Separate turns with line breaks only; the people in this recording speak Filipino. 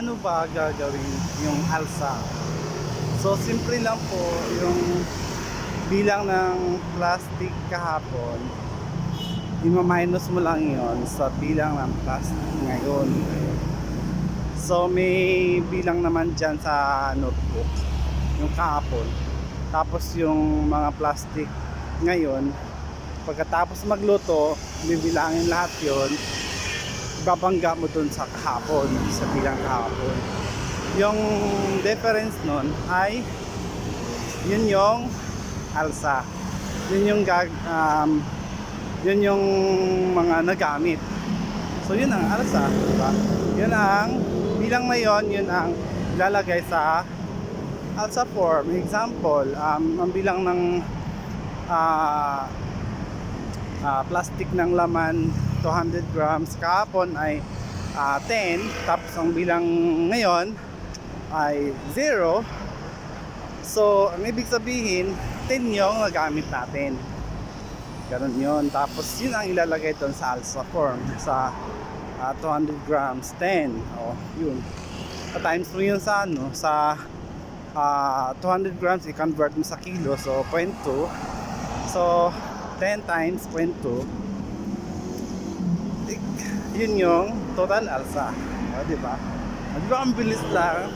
paano ba gagawin yung alsa? So, simple lang po yung bilang ng plastic kahapon, ima-minus mo lang yon sa bilang ng plastic ngayon. So, may bilang naman dyan sa notebook, yung kahapon. Tapos yung mga plastic ngayon, pagkatapos magluto, bibilangin lahat yon babangga mo dun sa kahapon, sa bilang kahapon. Yung difference nun ay yun yung alsa. Yun yung gag, um, yun yung mga nagamit. So yun ang alsa, di ba? Yun ang bilang na yun, yun ang lalagay sa alsa form. Example, um, ang bilang ng ah, ah, plastic ng laman 200 grams. Kahapon ay ah, 10 tapos ang bilang ngayon ay 0 so ang ibig sabihin 10 yung nagamit natin. Ganun yun. Tapos yun ang ilalagay doon sa alsa form sa ah, 200 grams 10 o yun. Sa times mo yun sa ano sa ah, 200 grams i-convert mo sa kilo. So 0.2 so 10 times 0.2 yun yung total alsa. O, di ba? Di ba ang bilis lang?